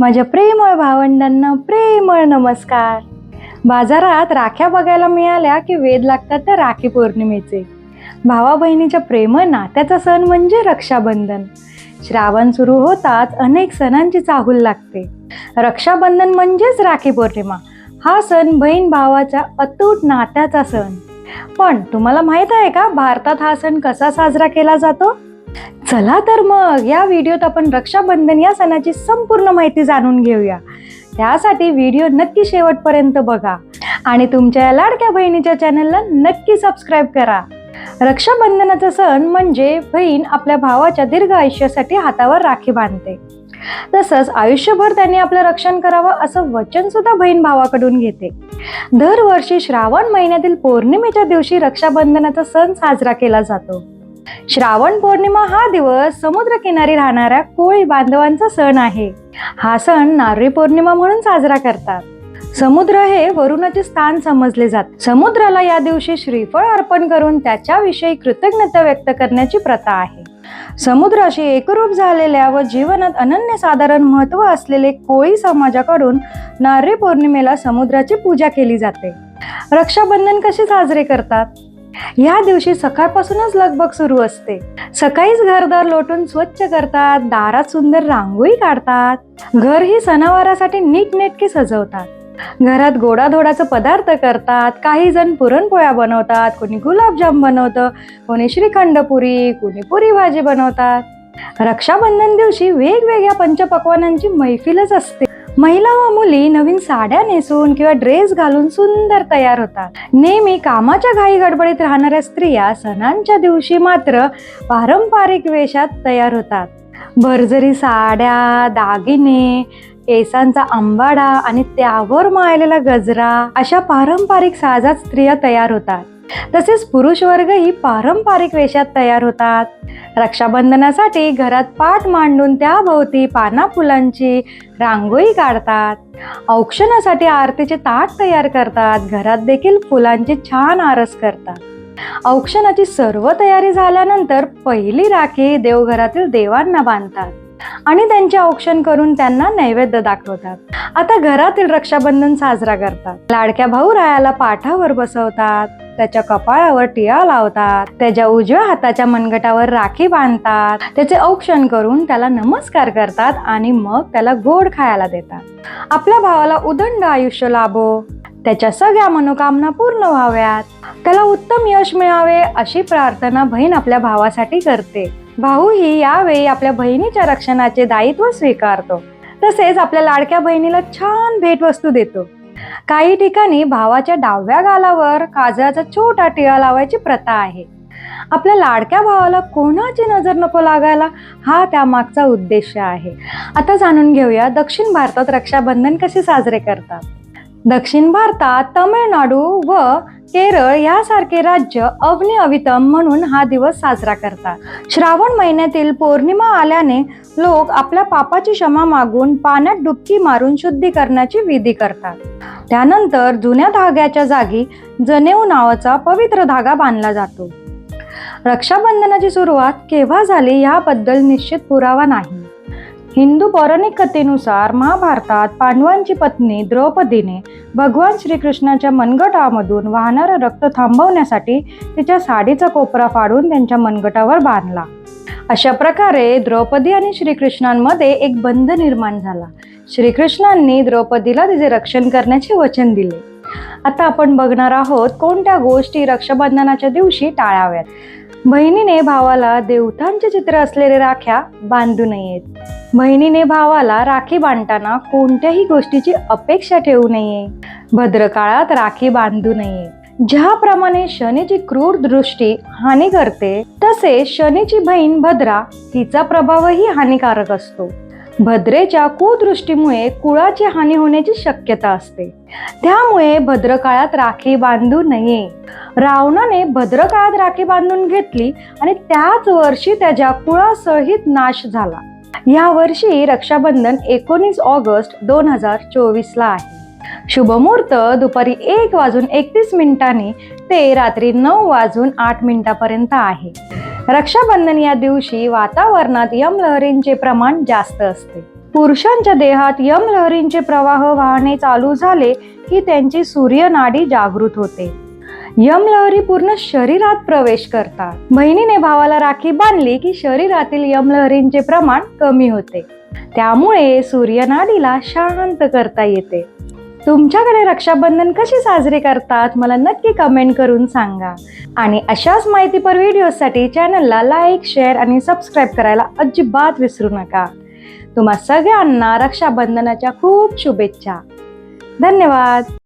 माझ्या प्रेमळ भावंडांना प्रेमळ नमस्कार. बाजारात राख्या बघायला मिळाल्या की वेद लागतात त्या राखी पौर्णिमेचे. भावा बहिणीच्या प्रेम नात्याचा सण म्हणजे रक्षाबंधन. श्रावण सुरू होताच अनेक सणांची चाहूल लागते. रक्षाबंधन म्हणजेच राखी पौर्णिमा. हा सण बहीण भावाच्या अतूट नात्याचा सण. पण तुम्हाला माहीत आहे का भारतात हा सण कसा साजरा केला जातो? चला तर मग या व्हिडिओत आपण रक्षाबंधन या सणाची संपूर्ण माहिती जाणून घेऊया. त्यासाठी व्हिडिओ नक्की शेवटपर्यंत बघा. आणि तुमच्या या लाडक्या बहिणीच्या चॅनलला नक्की सबस्क्राईब करा. रक्षाबंधनाचा सण म्हणजे बहीण आपल्या भावाच्या दीर्घ आयुष्यासाठी हातावर राखी बांधते. तसंच आयुष्यभर त्यांनी आपलं रक्षण करावं असं वचन सुद्धा बहीण भावाकडून घेते. दरवर्षी श्रावण महिन्यातील पौर्णिमेच्या दिवशी रक्षाबंधनाचा सण साजरा केला जातो. श्रावण पौर्णिमा हा दिवस समुद्रकिनारी राहणाऱ्या कोळी बांधवांचा सण आहे. हा सण नारळी पौर्णिमा म्हणून साजरा करतात. समुद्र हे वरुणाचे स्थान समजले जाते. समुद्राला या दिवशी श्रीफळ अर्पण करून त्याच्याविषयी कृतज्ञता व्यक्त करण्याची प्रथा आहे. समुद्राशी एकरूप झालेल्या व जीवनात अनन्यसाधारण महत्त्व असलेले कोळी समाजाकडून नारळी पौर्णिमेला समुद्राची पूजा केली जाते. रक्षाबंधन कसे साजरे करतात? या दिवशी सकाळपासूनच लगबग सुरू असते. सकाळीच घरदार लोटून स्वच्छ करतात दारात सुंदर रांगोळी काढतात घर ही सणावारासाठी नीटनेटके सजवतात. घरात गोडाधोडाचं पदार्थ करतात काही जण पुरणपोळ्या बनवतात कोणी गुलाबजाम बनवतं कोणी श्रीखंड पुरी कोणी पुरी भाजी बनवतात. रक्षाबंधन दिवशी वेगवेगळ्या पंचपक्वानांची मैफिलच असते. महिला व मुली नवीन साड्या नेसून किंवा ड्रेस घालून सुंदर तयार होतात. नेहमी कामाच्या घाई गडबडीत राहणाऱ्या स्त्रिया सणांच्या दिवशी मात्र पारंपरिक वेशात तयार होतात. भरजरी साड्या दागिने केसांचा आंबाडा आणि त्यावर माळलेला गजरा अशा पारंपरिक साजात स्त्रिया तयार होतात. तसेच पुरुष वर्गही पारंपरिक वेशात तयार होतात. रक्षाबंधनासाठी घरात पाठ मांडून त्याभोवती पाना फुलांची रांगोळी काढतात. औक्षणासाठी आरतीचे ताट तयार करतात. घरात देखील फुलांची छान आरस करतात. औक्षणाची सर्व तयारी झाल्यानंतर पहिली राखी देवघरातील देवांना बांधतात आणि त्यांचे औक्षण करून त्यांना नैवेद्य दाखवतात. आता घरातील रक्षाबंधन साजरा करतात. लाडक्या भाऊ रायाला पाठावर बसवतात. त्याच्या कपाळावर टिळा लावतात. त्याच्या उजव्या हाताच्या मनगटावर राखी बांधतात. त्याचे औक्षण करून त्याला नमस्कार करतात आणि मग त्याला गोड खायला देतात. आपल्या भावाला उदंड आयुष्य लाभो. त्याच्या सगळ्या मनोकामना पूर्ण व्हाव्यात. त्याला उत्तम यश मिळावे अशी प्रार्थना बहीण आपल्या भावासाठी करते. भाऊ ही यावेळी आपल्या बहिणीच्या रक्षणाचे दायित्व स्वीकारतो. तसेच आपल्या लाडक्या बहिणीला छान भेटवस्तू देतो. काही ठिकाणी भावाच्या डाव्या गालावर काजळाचा छोटा टिळा लावायची प्रथा आहे. आपल्या लाडक्या भावाला कोणाची नजर नको लागायला? हा त्यामागचा उद्देश आहे. आता जाणून घेऊया दक्षिण भारतात रक्षाबंधन कसे साजरे करतात? दक्षिण भारतात तमिळनाडू व केरळ यासारखे राज्य अवनी अवितम म्हणून हा दिवस साजरा करतात. श्रावण महिन्यातील पौर्णिमा आल्याने लोक आपल्या पापाची क्षमा मागून पाण्यात डुबकी मारून शुद्धीकरणाची विधी करतात. त्यानंतर जुन्या धाग्याच्या जागी जनेऊ नावाचा पवित्र धागा बांधला जातो. रक्षाबंधनाची सुरुवात केव्हा झाली याबद्दल निश्चित पुरावा नाही. हिंदू पौराणिक कथेनुसार महाभारतात पांडवांची पत्नी द्रौपदीने भगवान श्रीकृष्णाच्या मनगटामधून वाहणारं रक्त थांबवण्यासाठी तिच्या साडीचा कोपरा फाडून त्यांच्या मनगटावर बांधला. अशा प्रकारे द्रौपदी आणि श्रीकृष्णांमध्ये एक बंध निर्माण झाला. श्रीकृष्णांनी द्रौपदीला तिचे रक्षण करण्याचे वचन दिले. आता आपण बघणार आहोत कोणत्या गोष्टी रक्षाबंधनाच्या दिवशी टाळाव्यात. बहिणीने भावाला देवतांचे चित्र असलेले राख्या बांधू नयेत. बहिणीने भावाला राखी बांधताना कोणत्याही गोष्टीची अपेक्षा ठेवू नये. भद्रकाळात राखी बांधू नये. ज्याप्रमाणे शनीची क्रूर दृष्टी हानी करते तसे शनीची बहीण भद्रा तिचा प्रभावही हानिकारक असतो. भद्रेच्या कुदृष्टीमुळे कुळाची हानी होण्याची शक्यता असते. त्यामुळे भद्रकाळात राखी बांधू नये. रावणाने भद्रकाळात राखी बांधून घेतली आणि त्याच वर्षी त्याच्या कुळासहित नाश झाला. या वर्षी रक्षाबंधन एकोणीस ऑगस्ट दोन हजार चोवीसला आहे. शुभमुहूर्त दुपारी एक वाजून एकतीस मिनिटांनी ते रात्री नऊ वाजून आठ मिनिटापर्यंत आहे. रक्षाबंधन या दिवशी वातावरणात यमलहरींचे प्रमाण जास्त असते. पुरुषांच्या देहात यमलहरींचे प्रवाह वाहने चालू झाले की त्यांची सूर्यनाडी जागृत होते. यमलहरी पूर्ण शरीरात प्रवेश करतात. बहिणीने भावाला राखी बांधली की शरीरातील यमलहरींचे प्रमाण कमी होते. त्यामुळे सूर्यनाडीला शांत करता येते. तुमच्याकडे रक्षाबंधन कशी साजरे करतात मला नक्की कमेंट करून सांगा. आणि अशाच माहितीपर व्हिडिओसाठी चॅनलला लाईक शेअर आणि सबस्क्राईब करायला अजिबात विसरू नका. तुम्हा सगळ्यांना रक्षाबंधनाच्या खूप शुभेच्छा. धन्यवाद!